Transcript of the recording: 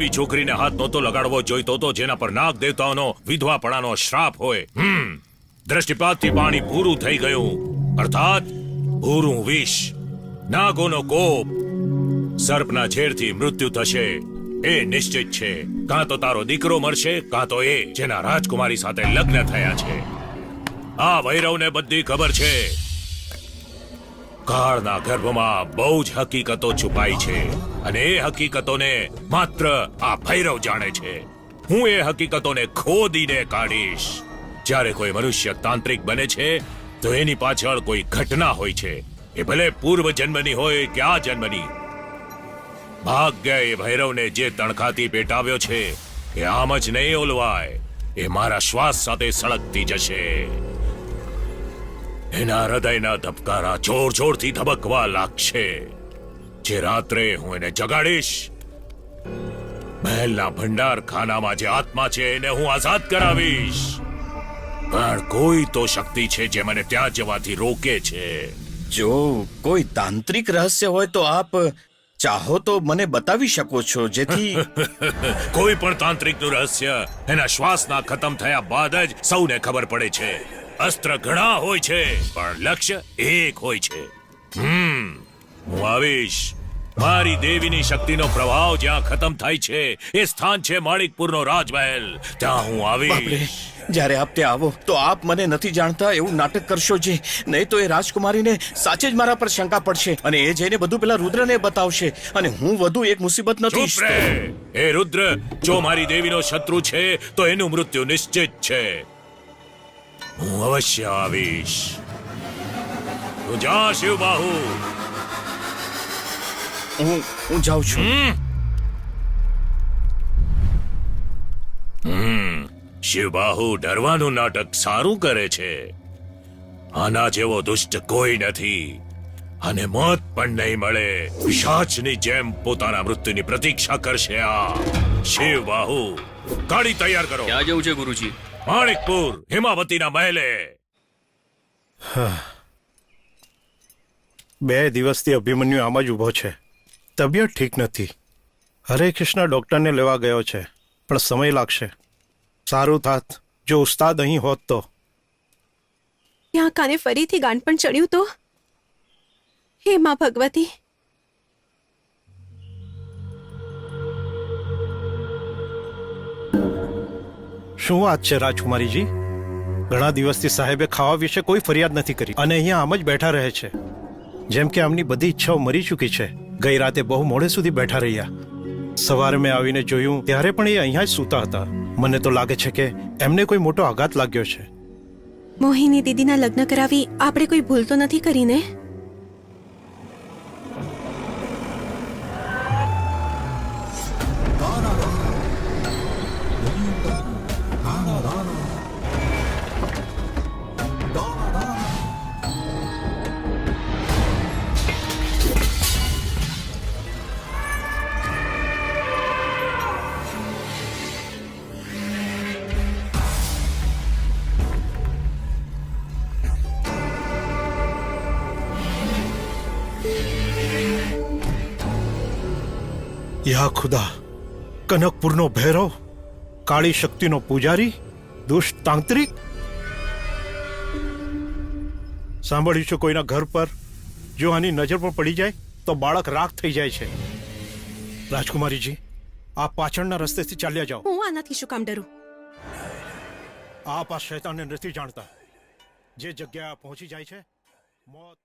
એવી છોકરીને હાથ નહોતો લગાડવો જોઈતો તો જેના પર નાગ દેવતાઓનો, વિધવાપણાનો શ્રાપ હોય. હમ. દ્રષ્ટિપાતથી પાણી પૂરું થઈ ગયું. અર્થાત પૂરું વિષ. નાગોનો કોપ. સર્પના ઝેરથી મૃત્યુ થશે. એ નિશ્ચિત છે. કાં તો તારો દીકરો મરશે, કાં તો એ, જેના રાજકુમારી સાથે લગ્ન થયા છે. આ વૈરવને બધી ખબર છે. કાળના ગર્ભમાં બહુ જ હકીકતો છુપાઈ છે અને એ હકીકતોને માત્ર આ ભૈરવ જાણે છે. હું એ હકીકતોને ખોદીને કાઢીશ. જ્યારે કોઈ મનુષ્ય તાંત્રિક બને છે, તો એની પાછળ કોઈ ઘટના હોય છે. એ ભલે પૂર્વ જન્મની હોય કે આ જન્મની. ભાગ્ય એ ભૈરવને જે તણખાથી પેટાવ્યો છે, એ આમ જ નહીં ઓલવાય. એ મારા શ્વાસ સાથે સળગતી જશે. એના હૃદયના ધબકારા જોર જોરથી ધબકવા લાગશે. જે રાત્રે હું એને જગાડીશ, મહેલના ભંડાર ખાનામાં જે આત્મા છે એને હું આઝાદ કરાવીશ. પણ કોઈ તો શક્તિ છે જે મને ત્યાં જવાથી રોકે છે. જો કોઈ તાંત્રિક રહસ્ય હોય તો આપ ચાહો તો મને બતાવી શકો છો, જેથી કોઈ પણ તાંત્રિકનું રહસ્ય એના શ્વાસના ખતમ થયા બાદ જ સૌને ખબર પડે છે. અસ્ત્ર ઘણા હોય છે, પણ લક્ષ્ય એક હોય છે. હમ, હું આવીશ. મારી દેવીની શક્તિનો પ્રભાવ જ્યાં ખતમ થાય છે એ સ્થાન છે માણિકપુરનો રાજમહેલ. ત્યાં હું આવી જ્યારે આપ ત્યાં આવો તો આપ મને નથી જાણતા એવું નાટક કરશો જે નહીં તો એ રાજકુમારીને સાચે જ મારા પર શંકા પડશે અને એ જઈને બધું પેલા રુદ્રને બતાવશે અને હું વધુ એક મુસીબત નથી એ રુદ્ર જો મારી દેવીનો શત્રુ છે તો એનું મૃત્યુ નિશ્ચિત છે. હું અવશ્ય આવીશ. તું જા શિવબાહુ. હું હું જાઉં છું. શિવબાહુ ડરવાનું નાટક સારું કરે છે. આના જેવો દુષ્ટ કોઈ નથી. અને મોત પણ નહીં મળે. પિશાચની જેમ પોતાના મૃત્યુની પ્રતીક્ષા કરશે આ શિવબાહુ. ગાડી તૈયાર કરો. ક્યાં જવું છે ગુરુજી? માણિકપુર હિમાવતીના મહેલે. બે દિવસથી અભિમન્યુ આમ જ ઊભો છે. તબિયત ઠીક નથી. હરે કૃષ્ણ ડૉક્ટરને લેવા ગયો છે પણ સમય લાગશે. સારું થાત જો ઉસ્તાદ અહીં હોત તો. ત્યાં કાને ફરીથી ગાંઠ પણ ચડ્યું તો? હે માં ભગવતી. શું વાત છે રાજકુમારીજી? ઘણા દિવસથી સાહેબે ખાવા વિશે કોઈ ફરિયાદ નથી કરી. અને અહીંયા આમ જ બેઠા રહે છે. જેમ કે આમની બધી ઈચ્છાઓ મરી ચૂકી છે. ગઈ રાતે બહુ મોડે સુધી બેઠા રહ્યા. સવારે મેં આવીને જોયું, ત્યારે પણ એ અહીંયા જ સૂતા હતા. મને તો લાગે છે કે એમને કોઈ મોટો આઘાત લાગ્યો છે. મોહિની દીદીના લગ્ન કરાવી આપણે કોઈ ભૂલ તો નથી કરીને યા ખુદા કનકપુરનો ભૈરવ કાળી શક્તિનો પૂજારી દુષ્ટ તાંત્રિક સાંભળ્યું છે કોઈના ઘર પર જો આની નજર પણ પડી જાય તો બાળક રાખ થઈ જાય છે. રાજકુમારીજી આ પાછળના રસ્તેથી ચાલ્યા જાઓ. હું આનાથી શું કામ ડરું? આપ આ શૈતાનને નથી જાણતા. જે જગ્યા પહોંચી જાય છે મોત